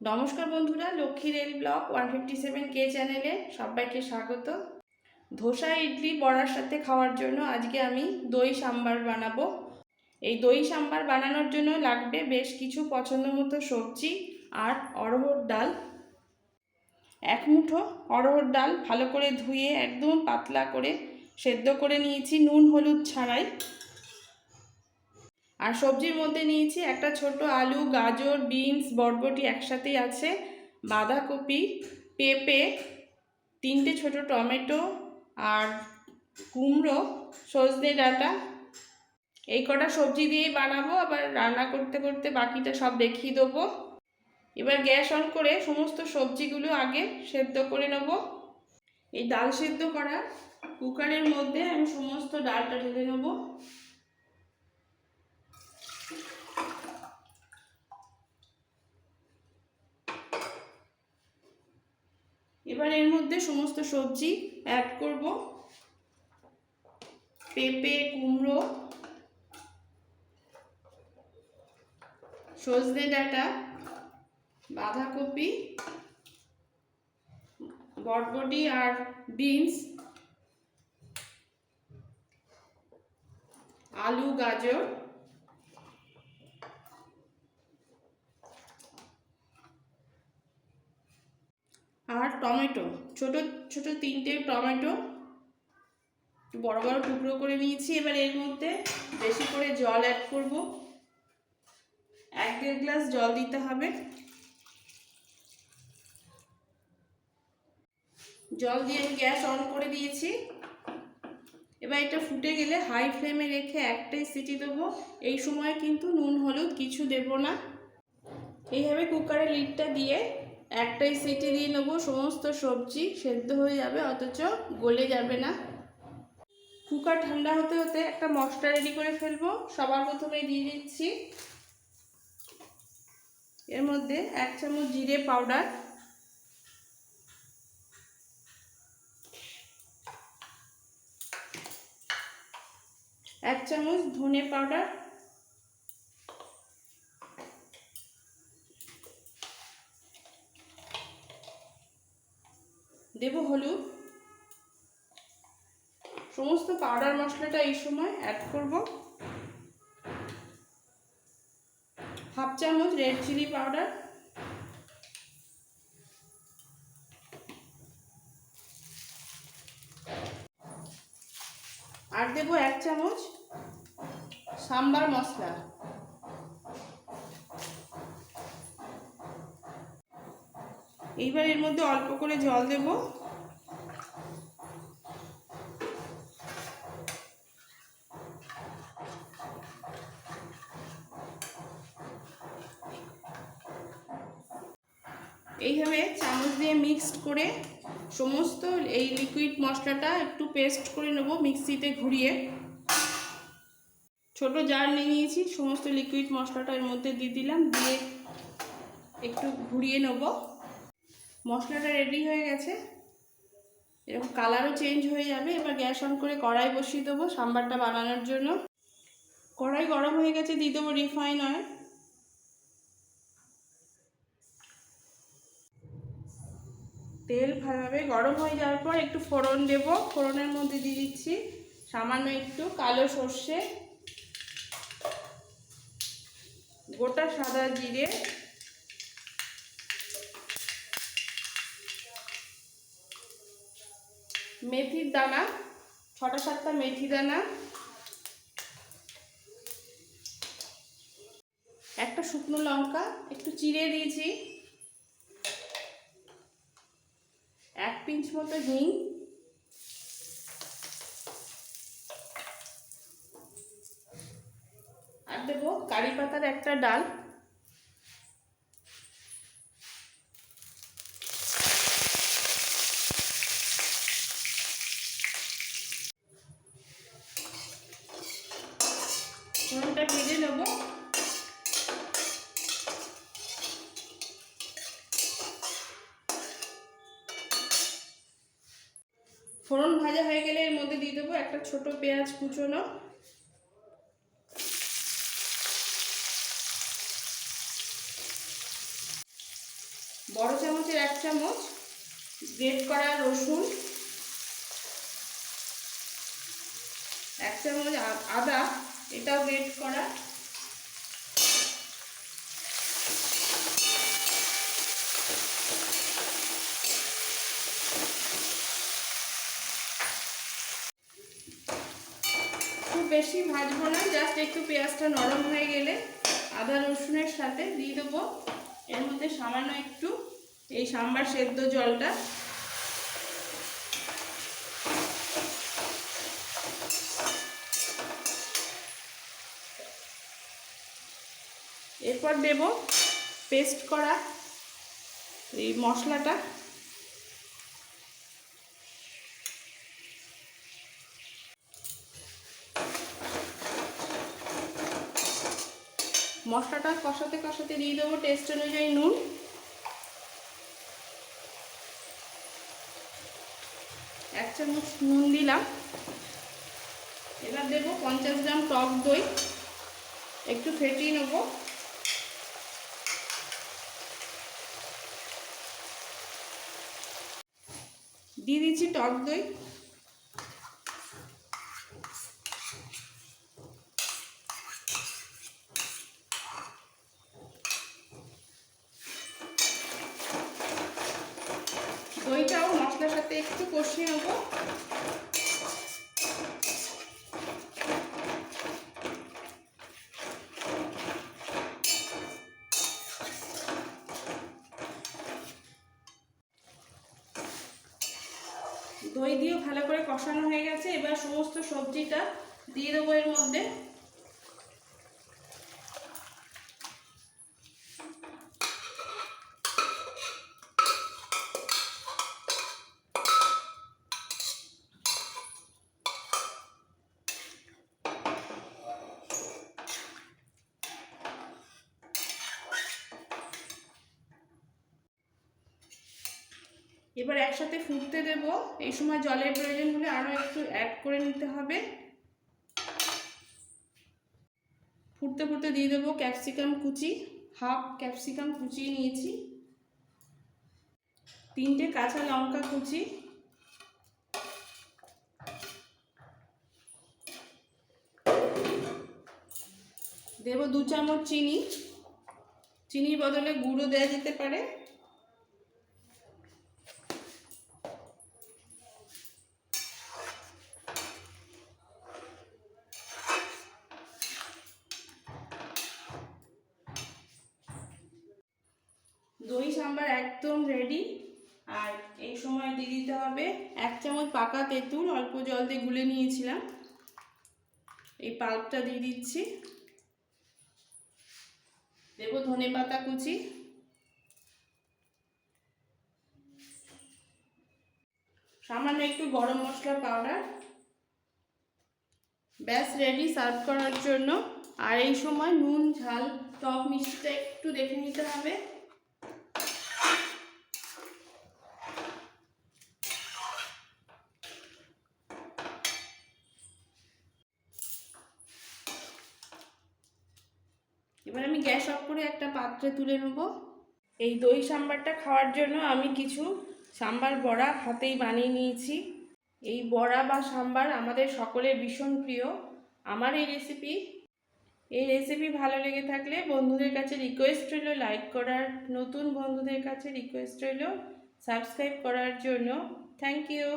নমস্কার বন্ধুরা Lakshmi rail block one fifty seven কে চ্যানেলে সবাইকে স্বাগত। ধোসা ইডলি বড়ার সাথে খাওয়ার জন্য আজকে আমি দই সাম্বার বানাবো। এই দই সাম্বার বানানোর জন্য লাগবে বেশ কিছু পছন্দ মতো সবজি আর অড়হর ডাল। এক মুঠো অড়হর ডাল ভালো করে ধুয়ে একদম পাতলা করে সেদ্ধ করে নিয়েছি নুন, হলুদ ছাড়াই। আর সবজির মধ্যে নিয়েছি একটা ছোট আলু, গাজর, বিনস বরবটি একসাথেই আছে, বাঁধাকপি, পেঁপে, তিনটে ছোট টমেটো আর কুমড়ো, সজনে ডাঁটা। এই কটা সবজি দিয়েই বানাবো, আবার রান্না করতে করতে বাকিটা সব দেখিয়ে দেবো। এবার গ্যাস অন করে সমস্ত সবজিগুলো আগে সেদ্ধ করে নেব। এই ডাল সেদ্ধ করা কুকারের মধ্যে আমি সমস্ত ডালটা ঢেলে নেব। এবার এর মধ্যে সমস্ত সবজি অ্যাড করব। পেঁপে, কুমড়ো, সজনে ডাঁটা, বাঁধাকপি, বটবটি আর বিনস, আলু, গাজর আর টমেটো। ছোট ছোট তিনটে টমেটো। বড় বড় টুকরো করে নিয়েছি। এবার এর মধ্যে বেশি করে জল অ্যাড করব। এক দেড় গ্লাস জল দিতে হবে। জল দিয়ে আমি গ্যাস অন করে দিয়েছি। এবার এটা ফুটে গেলে হাই ফ্লেমে রেখে একটাই সিটি দেবো। এই সময় কিন্তু নুন, হলুদ কিছু দেব না। এইভাবে কুকারের লিডটা দিয়ে একটাই সিটি দিয়ে নেব, সমস্ত সবজি সেদ্ধ হয়ে যাবে, অথচ গলে যাবে না। কুকার ঠান্ডা হতে হতে একটা মশলা রেডি করে ফেলব, সবার প্রথমে দিয়ে দিচ্ছি। এর মধ্যে এক চামচ জিরে পাউডার। এক চামচ ধনে পাউডার। দেব হলুদ। সমস্ত পাউডার মশলাটা এই সময় অ্যাড করব। হাফ চামচ রেড চিলি পাউডার আর দেব এক চামচ সাম্বার মশলা। এইবার এর মধ্যে অল্প করে জল দেব। এইভাবে চামচ দিয়ে মিক্সড করে সমস্ত এই লিকুইড মশলাটা একটু পেস্ট করে নেব মিক্সিতে ঘুরিয়ে। ছোট জার নিয়ে নিয়েছি, সমস্ত লিকুইড মশলাটা এর মধ্যে দিয়ে দিলাম, দিয়ে একটু ঘুরিয়ে নেব। মশলাটা রেডি হয়ে গেছে। এরকম কালারও চেঞ্জ হয়ে যাবে। এবার গ্যাস অন করে কড়াই বসিয়ে দেবো সাম্বারটা বানানোর জন্য। কড়াই গরম হয়ে গেছে, দিয়ে দেবো রিফাইন অয়েল তেল ভালোভাবে গরম হয়ে যাওয়ার পর একটু ফোড়ন দেব। ফোড়নের মধ্যে দিয়ে দিচ্ছি সামান্য একটু কালো সর্ষে, গোটা সাদা জিরে মেথির দানা, ছটা সাতটা মেথি দানা। একটা শুকনো লঙ্কা, একটু চিড়ে দিয়েছি। এক পিঞ্চ মতো হিং। আর দেবো কারি পাতার একটা ডাল ফোড়নটা ভেজে নেব ফোড়ন ভাজা হয়ে গেলে এর মধ্যে দিয়ে দেবো একটা ছোট পেঁয়াজ কুচোনো। বড় চামচের এক চামচ গ্রেট করা রসুন। এক চামচ আদা, এটাও গ্রেট করা। বেশি ভাজবো না জাস্ট একটু পেঁয়াজটা নরম হয়ে গেলে আদা রসুনের সাথে দিয়ে দেবো। এর মধ্যে সামান্য একটু এই সাম্বার সেদ্ধ জলটা। এরপর দেব পেস্ট করা এই মশলাটা। মশলাটা কষাতে কষাতে দিয়ে দেবো টেস্ট অনুযায়ী নুন। এক চামচ নুন দিলাম। এবার দেবো পঞ্চাশ গ্রাম টক দই। একটু ফেটিয়ে নেব। দিয়ে দিচ্ছি টক দই। দইটাও মশলার সাথে একটু কষিয়ে নেব। দই দিয়েও ভালো করে কষানো হয়ে গেছে। এবার সমস্ত সবজিটা দিয়ে দেবো এর মধ্যে। এবার একসাথে ফুটতে দেব। এই সময় জলের প্রয়োজন হলে আরও একটু অ্যাড করে নিতে হবে। ফুটতে ফুটতে দিয়ে দেবো ক্যাপসিকাম কুচি। হাফ ক্যাপসিকাম কুচিয়ে নিয়েছি। তিনটে কাঁচা লঙ্কা কুচি। দেবো দু চামচ চিনি। চিনির বদলে গুঁড়ো দেওয়া যেতে পারে। দই সাম্বার একদম রেডি আর এই সময় দিয়ে দিতে হবে এক চামচ পাকা তেঁতুল, অল্প জল দিয়ে গুলে নিয়েছিলাম। এই পাল্পটা দিয়ে দিচ্ছি। দেবো ধনে পাতা কুচি। সামান্য একটু গরম মশলা পাউডার ব্যাস রেডি সার্ভ করার জন্য। আর এই সময় নুন, ঝাল, টক মিষ্টিটা একটু দেখে নিতে হবে। এবার আমি গ্যাস অফ করে একটা পাত্রে তুলে নেব। এই দই সাম্বারটা খাওয়ার জন্য আমি কিছু সাম্বার বড়া হাতেই বানিয়ে নিয়েছি। এই বড়া বা সাম্বার আমাদের সকলের ভীষণ প্রিয়। আমার এই রেসিপি এই রেসিপি ভালো লেগে থাকলে বন্ধুদের কাছে রিকোয়েস্ট রইল লাইক করার, নতুন বন্ধুদের কাছে রিকোয়েস্ট রইল সাবস্ক্রাইব করার জন্য। Thank you